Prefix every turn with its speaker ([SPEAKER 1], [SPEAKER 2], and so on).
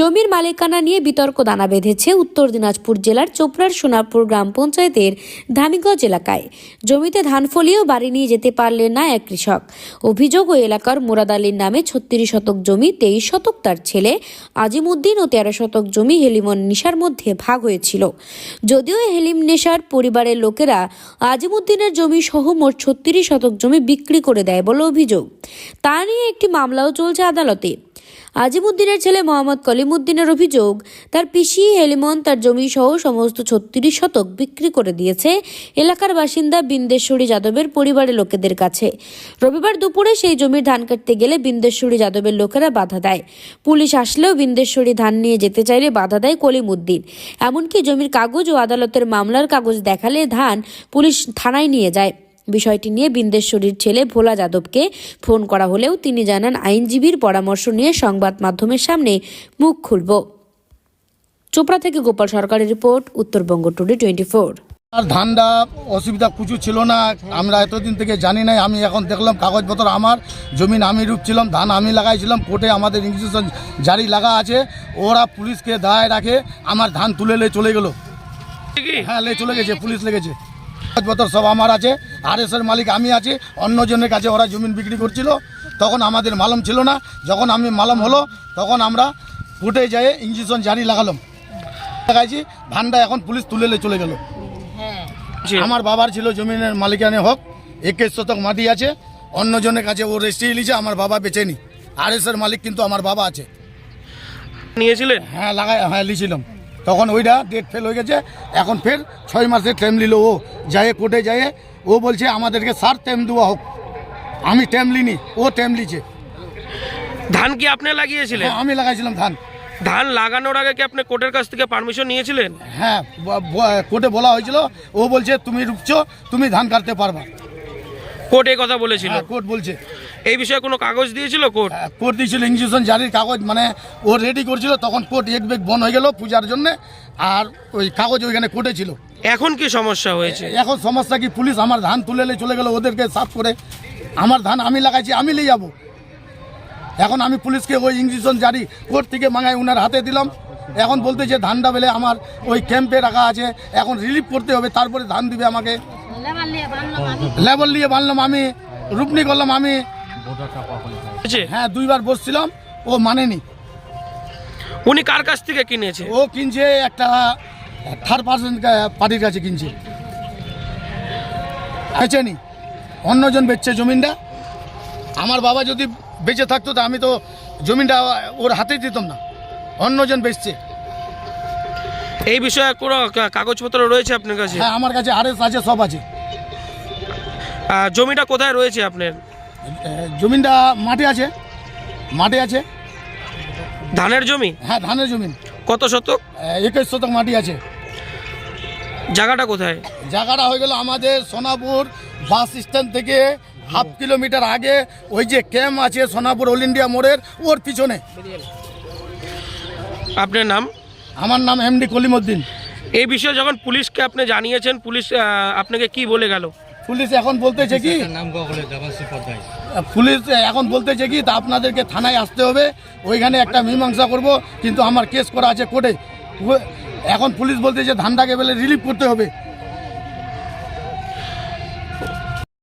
[SPEAKER 1] জমির মালিকানা নিয়ে বিতর্ক দানা বেঁধেছে উত্তর দিনাজপুর জেলার চোপড়ার সোনারপুর গ্রাম পঞ্চায়েতের ধামিগঞ্জ এলাকায়। জমিতে ধান ফলিয়েও বাড়ি নিয়ে যেতে পারলেন না এক কৃষক। অভিযোগ ওই এলাকার মুরাদ আলীর নামে ছত্রিশ শতক জমি, তেইশ শতক তার ছেলে, আজিমুদ্দিন ও তেরো শতক জমি হেলিমন নিশার মধ্যে ভাগ হয়েছিল। যদিও হেলিম নেশার পরিবারের লোকেরা আজিমুদ্দিনের জমি সহ মোট ছত্রিশ শতক জমি বিক্রি করে দেয় বলে অভিযোগ। তা নিয়ে একটি মামলাও চলছে আদালতে। আজিমুদ্দিনের ছেলে মোহাম্মদ কলিমুদ্দিনের অভিযোগ, তার পিসি হেলিমন তার জমি সহ সমস্ত ছত্রিশ শতক বিক্রি করে দিয়েছে এলাকার বাসিন্দা বিন্দেশ্বরী যাদবের পরিবারের লোকেদের কাছে। রবিবার দুপুরে সেই জমির ধান কাটতে গেলে বিন্দেশ্বরী যাদবের লোকেরা বাধা দেয়। পুলিশ আসলেও বিন্দেশ্বরী ধান নিয়ে যেতে চাইলে বাধা দেয় কলিমুদ্দিন। এমনকি জমির কাগজ ও আদালতের মামলার কাগজ দেখালে ধান পুলিশ থানায় নিয়ে যায়। বিষয়টি নিয়ে বিন্দেশ্বরীর ছেলে ভোলা যাদবকে ফোন করা হলেও তিনি জানান আইনজীবীর পরামর্শ নিয়ে সংবাদ মাধ্যমের সামনে মুখ খুলব। চোপড়া থেকে গোপাল সরকারের report Uttarbanga today twenty four.
[SPEAKER 2] আর ধানটা অসুবিধা কিছু ছিল না আমরা এতদিন থেকে জানি নাই আমি এখন দেখলাম কাগজপত্র আমার জমিন আমি রুখছিলাম ধান আমি লাগাইছিলাম কোর্টে আমাদের ইনস্টিটিউশন জারি লাগা আছে ওরা পুলিশকে দায় রাখে আমার ধান তুলে লে চলে গেল। হ্যাঁ লে চলে গেছে পুলিশ লেগেছে। কাগজপত্র সব আমার আছে আর এর মালিক আমি আছি অন্যজনের কাছে ওরা জমিন বিক্রি করছিল তখন আমাদের মালম ছিল না যখন আমি মালম হলো তখন আমরা কোর্টে যাই ইঞ্জেকশন জারি লাগালাম। লাগাইছি ধানটা এখন পুলিশ তুলে চলে গেল। আমার বাবার ছিল জমিনের মালিকানে হোক একুশ শতক মাটি আছে অন্যজনের কাছে ও রেজিস্ট্রি লিছে আমার বাবা বেচেনি আর এর মালিক কিন্তু আমার বাবা আছে।
[SPEAKER 3] নিয়েছিলেন?
[SPEAKER 2] হ্যাঁ লাগাই হ্যাঁ লিছিলাম। তখন ওইটা ডেট ফেল হয়ে গেছে এখন ফের ছয় মাসের টাইম নিল ও। যায় কোর্টে যায় ও বলছে আমাদেরকে সার টাইম দেওয়া হোক। আমি টাইম লিনি ও টাইম লিছে।
[SPEAKER 3] ধান কি আপনি লাগিয়েছিলেন?
[SPEAKER 2] হ্যাঁ, আমি লাগাইছিলাম ধান।
[SPEAKER 3] ধান লাগানোর আগে কি আপনি কোর্টের কাছ থেকে পারমিশন নিয়েছিলেন?
[SPEAKER 2] হ্যাঁ কোর্টে বলা হয়েছিল ও বলছে তুমি রুকছো তুমি ধান কাটতে পারবা।
[SPEAKER 3] কোর্ট এই কথা বলেছিল?
[SPEAKER 2] হ্যাঁ, কোর্ট বলছে।
[SPEAKER 3] এই বিষয়ে কোনো কাগজ দিয়েছিল কোর্ট?
[SPEAKER 2] হ্যাঁ, কোর্ট দিয়েছিল ইঞ্জেকশন জারির কাগজ মানে ও রেডি করছিল তখন কোর্ট এক বেগ বন্ধ হয়ে গেল পূজার জন্য আর ওই কাগজ ওইখানে কোর্টে ছিল।
[SPEAKER 3] এখন কি সমস্যা হয়েছে?
[SPEAKER 2] এখন সমস্যা কি? পুলিশ আমার ধান তুলে নিয়ে চলে গেল ওদেরকে সাফ করে। আমার ধান আমি লাগাইছি আমি নিয়ে যাব। এখন আমি পুলিশকে ওই ইঞ্জেকশন জারি কোর্ট থেকে মাঙায় ওনার হাতে দিলাম। এখন বলতে যে ধানটা বেলে আমার ওই ক্যাম্পে রাখা আছে এখন রিলিফ করতে হবে তারপরে ধান দিবে আমাকে। লেবল নিয়ে বানলাম আমি রূপনি করলাম আমি। হ্যাঁ দুইবার বসছিলাম ও মানেনি।
[SPEAKER 3] উনি কার কাছ থেকে কিনেছে?
[SPEAKER 2] ও কিনছে একটা থার্ড পার্সেন্ট পার্টির কাছে কিনছে। বেচেনি অন্যজন বেচছে জমিনটা। আমার বাবা যদি বেঁচে থাকতো তো আমি তো জমিনটা ওর হাতে দিতাম না। অন্যজন বেচছে।
[SPEAKER 3] এই বিষয়ে কোনো কাগজপত্র রয়েছে আপনার কাছে?
[SPEAKER 2] হ্যাঁ আমার কাছে আরএস আছে সব আছে।
[SPEAKER 3] জমিটা কোথায় রয়েছে আপনার?
[SPEAKER 2] এ, জমিনটা মাঠে আছে। মাঠে আছে।
[SPEAKER 3] ধানের জমি?
[SPEAKER 2] হ্যাঁ ধানের জমিন।
[SPEAKER 3] কত শতক?
[SPEAKER 2] একুশ শতক মাটি আছে।
[SPEAKER 3] জায়গাটা কোথায়?
[SPEAKER 2] জায়গাটা হয়ে গেল আমাদের সোনাপুর বাস স্ট্যান্ড থেকে হাফ কিলোমিটার আগে। ওই যে ক্যাম্প আছে সোনাপুর অল ইন্ডিয়া মোড়ের ওর পিছনে।
[SPEAKER 3] আপনার নাম?
[SPEAKER 2] আমার নাম এমডি কলিমুদ্দিন।
[SPEAKER 3] এই বিষয়ে যখন পুলিশকে আপনি জানিয়েছেন পুলিশ আপনাকে কি বলে গেল?
[SPEAKER 2] পুলিশ এখন বলতেছে কি? পুলিশ এখন বলতেছে কি তা আপনাদেরকে থানায় আসতে হবে ওইখানে একটা মীমাংসা করব কিন্তু আমার কেস করা আছে কোর্টে। এখন পুলিশ বলতেছে ধানটাকে বলে রিলিফ করতে হবে।